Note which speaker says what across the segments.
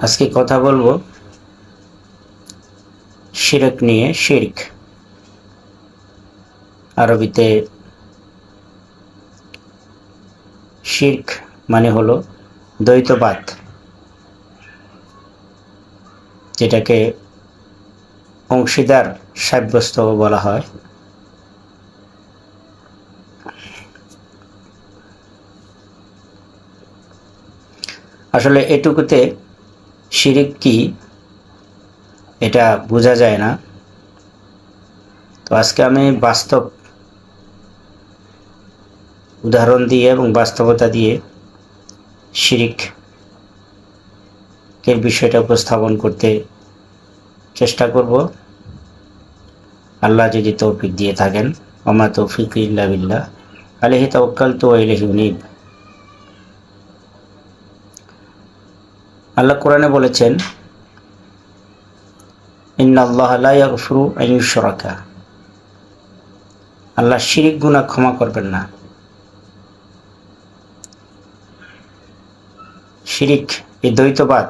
Speaker 1: আজকে কথা বলব শিরক নিয়ে শিরক। আরবিতে শির্ক মানে হলো দ্বৈতবাদ, যেটাকে অংশীদার সাব্যস্ত বলা হয়। আসলে এটুকুতে শিরিক কি? এটা বোঝা যায় না। তো আজকে আমি বাস্তব উদাহরণ দিয়ে এবং বাস্তবতা দিয়ে শিরিক এর বিষয়টা উপস্থাপন করতে চেষ্টা করব। আল্লাহ যদি তৌফিক দিয়ে থাকেন অমা তৌফিক ইল্লা বিল্লাহ। আলহি তওয়াক্কাল তো ইলাইহি উনীব। আল্লাহ কোরআনে বলেছেন, ইন্না আল্লাহ লা ইয়াগফিরু আন ইউশরাকা। আল্লাহ শিরিক, গুনাহ ক্ষমা করবেন না। শিরিক, এই দ্বৈতবাদ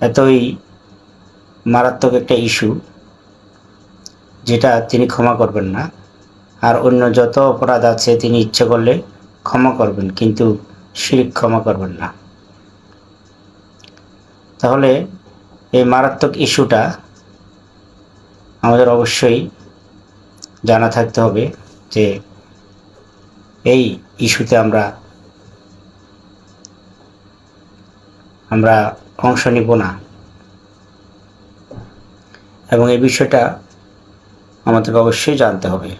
Speaker 1: এতই মারাত্মক একটা ইস্যু, যেটা তিনি ক্ষমা করবেন না। আর অন্য যত অপরাধ আছে, তিনি ইচ্ছে করলে ক্ষমা করবেন, কিন্তু শিরিক ক্ষমা করবেন না। তাহলে এই মারাত্মক ইস্যুটা আমাদের অবশ্যই জানা থাকতে হবে যে এই ইস্যুতে আমরা আমরা অংশ নিব না। এবং এই বিষয়টা আমাদেরকে অবশ্যই জানতে হবে।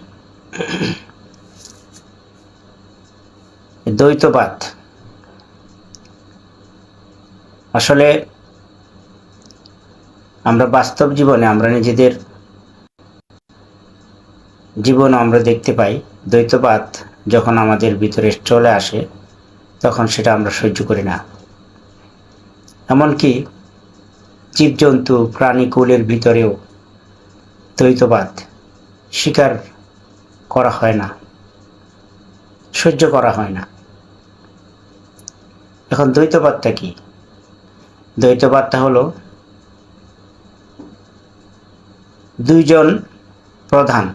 Speaker 1: দ্বৈতবাদ। আসলে আমরা বাস্তব জীবনে আমরা নিজেদের জীবন আমরা দেখতে পাই। দ্বৈতবাদ যখন আমাদের ভিতরে চলে আসে, তখন সেটা আমরা সহ্য করি না। এমনকি জীবজন্তু প্রাণীকুলের ভিতরেও দ্বৈতবাদ স্বীকার করা হয় না, সহ্য করা হয় না। এখন দ্বৈতবাদটা কি? দ্বৈতবাদটা হলো দুইজন প্রধান।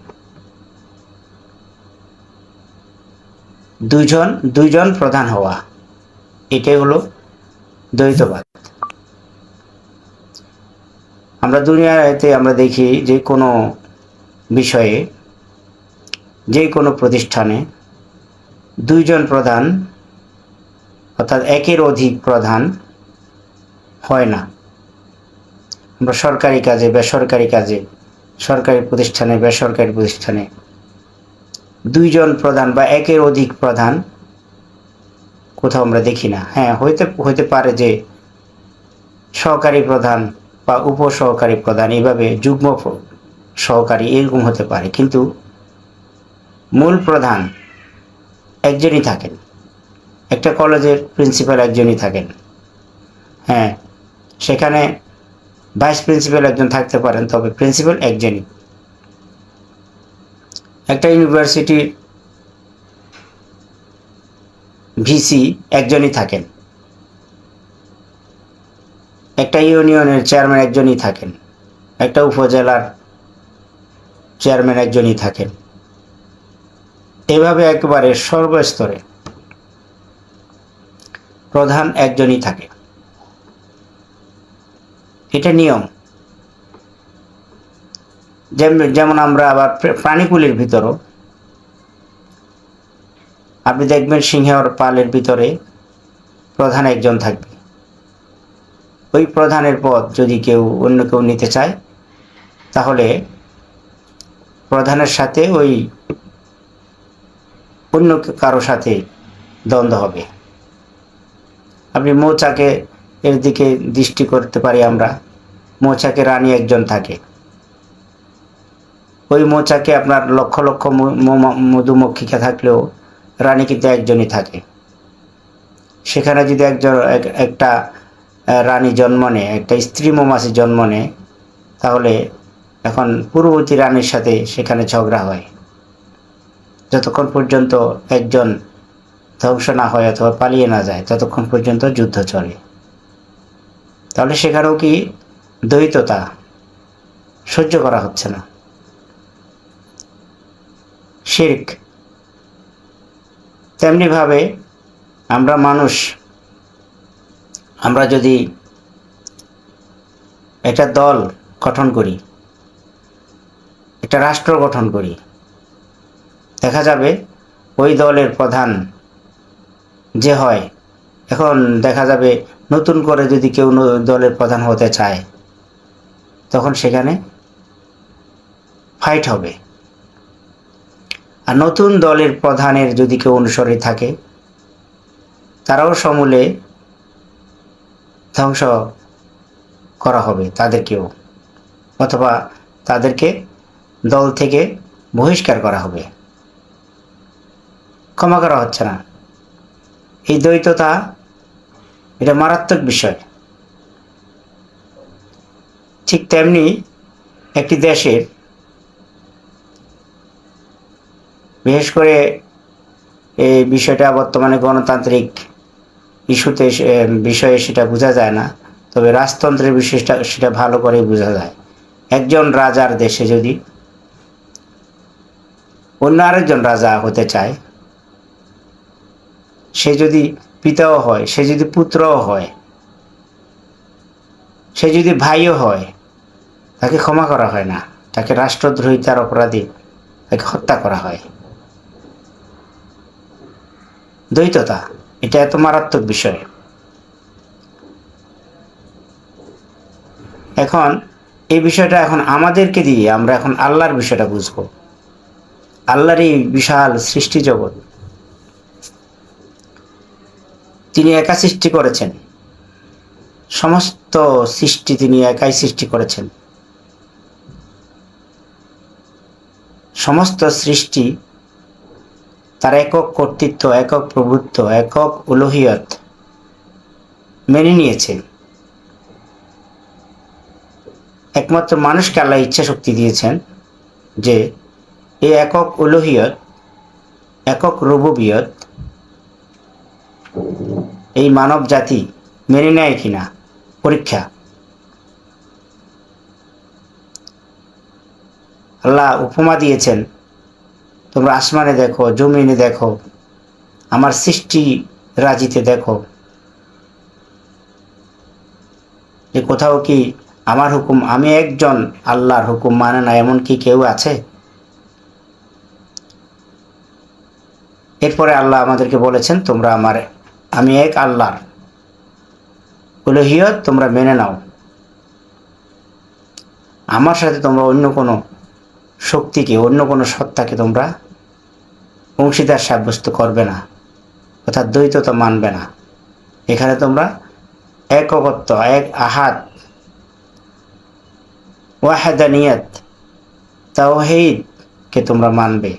Speaker 1: দুইজন দুইজন প্রধান হওয়া। এটাই হলো দ্বৈতবাদ। আমরা দুনিয়াতে আমরা দেখি যে কোনো বিষয়ে, যে কোনো প্রতিষ্ঠানে দুইজন প্রধান অর্থাৎ একের অধিক প্রধান হয় না। আমরা সরকারি কাজে, বেসরকারি কাজে সরকারি প্রতিষ্ঠানে, বেসরকারি প্রতিষ্ঠানে দুইজন প্রধান বা একের অধিক প্রধান কোথাও আমরা দেখি না। হ্যাঁ হইতে হইতে পারে যে সহকারী প্রধান বা উপসহকারী প্রধান এইভাবে যুগ্ম সহকারী এরকম হতে পারে, কিন্তু মূল প্রধান একজনই থাকেন। একটা কলেজের প্রিন্সিপাল একজনই থাকেন। হ্যাঁ সেখানে ভাইস প্রিন্সিপাল একজন থাকতে পারেন, তবে প্রিন্সিপাল একজনই। একটা ইউনিভার্সিটির ভিসি একজনই থাকেন। একটা ইউনিয়নের চেয়ারম্যান একজনই থাকেন। একটা উপজেলার চেয়ারম্যান একজনই থাকেন। এভাবে একবারে সর্বস্তরে প্রধান একজনই থাকে। এটা নিয়ম। যেমন আমরা আবার প্রাণীকুলের ভিতরও, আপনি দেখবেন সিংহের পালের ভিতরে প্রধান একজন থাকবে। ওই প্রধানের পদ যদি কেউ অন্য কেউ নিতে চায়, তাহলে প্রধানের সাথে ওই অন্য কারও সাথে দ্বন্দ্ব হবে। আপনি মৌচাকে এর দিকে দৃষ্টি করতে পারি আমরা। মৌচাকে রানী একজন থাকে। ওই মৌচাকে আপনার লক্ষ লক্ষ মধুমক্ষিকা থাকলেও রানী কিন্তু একজনই থাকে। সেখানে যদি একজন একটা রানী জন্ম নেয়, একটা স্ত্রী মৌমাছি জন্ম নেয়, তাহলে এখন পূর্ববর্তী রানীর সাথে সেখানে ঝগড়া হয়। যতক্ষণ পর্যন্ত একজন ধ্বংস না হয় অথবা পালিয়ে না যায়, ততক্ষণ পর্যন্ত যুদ্ধ চলে। তাহলে সেখানেও কি দ্বৈততা সহ্য করা হচ্ছে না। শির্ক। তেমনিভাবে আমরা মানুষ, আমরা যদি একটা দল গঠন করি, একটা রাষ্ট্র গঠন করি, দেখা যাবে ওই দলের প্রধান যে হয়, এখন দেখা যাবে নতুন করে যদি কেউ দলের প্রধান হতে চায় তখন সেখানে ফাইট হবে। আর নতুন দলের প্রধানের যদি কেউ অনুসরে থাকে, তারাও সমূলে ধ্বংস করা হবে তাদেরকেও, অথবা তাদেরকে দল থেকে বহিষ্কার করা হবে। ক্ষমা করা হচ্ছে না। এই দ্বৈততা এটা মারাত্মক বিষয়। ঠিক তেমনি একটি দেশের, বিশেষ করে এই বিষয়টা বর্তমানে গণতান্ত্রিক ইস্যুতে বিষয়ে সেটা বোঝা যায় না। তবে রাজতন্ত্রের বিষয়টা সেটা ভালো করে বোঝা যায়। একজন রাজার দেশে যদি অন্য আরেকজন রাজা হতে চায়, সে যদি পিতাও হয়, সে যদি পুত্রও হয়, সে যদি ভাইও হয় তাকে ক্ষমা করা হয় না। তাকে রাষ্ট্রদ্রোহিতার অপরাধী তাকে হত্যা করা হয়। দ্বৈততা, এটা এত মারাত্মক বিষয়। এখন, এই বিষয়টা এখন আমাদেরকে দিয়ে আমরা এখন আল্লাহর বিষয়টা বুঝব। আল্লাহর এই বিশাল সৃষ্টি জগৎ। তিনি একা সৃষ্টি করেছেন। সমস্ত সৃষ্টি তিনি একাই সৃষ্টি করেছেন। সমস্ত সৃষ্টি তার একক কর্তৃত্ব, একক প্রভুত্ব, একক উলোহিয়ত মেনে নিয়েছে। একমাত্র মানুষকে আল্লাহ ইচ্ছা শক্তি দিয়েছেন যে এই একক উলোহিয়ত, একক রুবুবিয়ত এই মানব জাতি মেনে নেয় কিনা পরীক্ষা আল্লাহ উপমা দিয়েছেন। তোমরা আসমানে দেখো, জমিনে দেখো, আমার সৃষ্টি রাজিতে দেখো। যে কোথাও কি আমার হুকুম, আমি একজন আল্লাহর হুকুম মানে না, এমন কি কেউ আছে? এরপরে আল্লাহ আমাদেরকে বলেছেন, তোমরা আমার, আমি এক আল্লাহর। উলহিয়ত তোমরা মেনে নাও। আমার সাথে তোমরা অন্য কোনো শক্তিকে অন্য কোনো সত্তাকে তোমরা অংশীদার সাব্যস্ত করবে না, অর্থাৎ দ্বৈততা মানবে না। এখানে তোমরা একগত্ব এক আহাত, ওয়াহাদানিয়ত, তাওহিদকে তোমরা মানবে।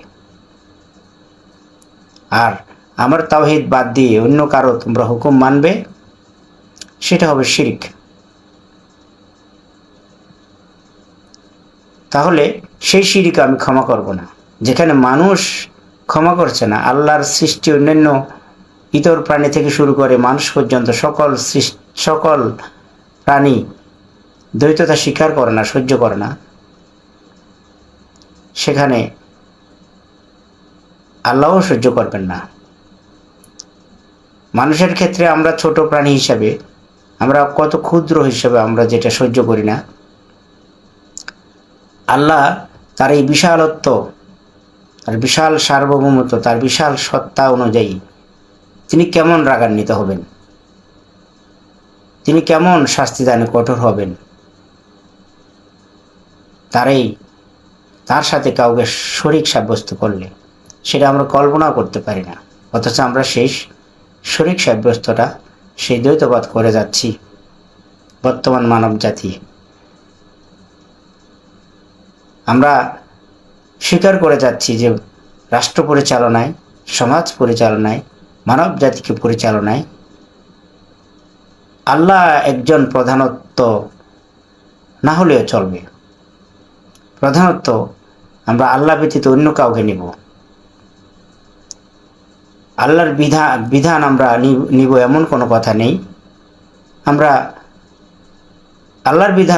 Speaker 1: আর আমার তাওহিদ বাদ দিয়ে অন্য কারও তোমরা হুকুম মানবে, সেটা হবে শিরিক। তাহলে সেই শিরিক আমি ক্ষমা করব না। যেখানে মানুষ ক্ষমা করছে না, আল্লাহর সৃষ্টি অন্যান্য ইতর প্রাণী থেকে শুরু করে মানুষ পর্যন্ত সকল সকল প্রাণী দ্বৈততা স্বীকার করে না, সহ্য করে না। সেখানে আল্লাহও সহ্য করবেন না। মানুষের ক্ষেত্রে আমরা ছোট প্রাণী হিসাবে, আমরা কত ক্ষুদ্র হিসাবে আমরা যেটা সহ্য করি না আল্লাহ তার এই বিশালত্ব, তার বিশাল সার্বভৌমত্ব, তার বিশাল সত্তা অনুযায়ী তিনি কেমন রাগান্বিত হবেন? তিনি কেমন শাস্তিদানে কঠোর হবেন? তারই তার সাথে কাউকে শরিক সাব্যস্ত করলে সেটা আমরা কল্পনাও করতে পারি না। অথচ আমরা শেষ শরিক সাব্যস্তটা সেই দ্বৈতবাদ করে যাচ্ছি, বর্তমান মানব জাতি আমরা স্বীকার করে যাচ্ছি যে রাষ্ট্র পরিচালনায়, সমাজ পরিচালনায়, মানব জাতিকে পরিচালনায় আল্লাহ একজন প্রধানত্ব না হলেও চলবে। প্রধানত্ব আমরা আল্লাহ ব্যতীত অন্য কাউকে নিব। আল্লাহর বিধান বিধান আমরা নিব এমন কোনো কথা নেই। আমরা আল্লাহর বিধান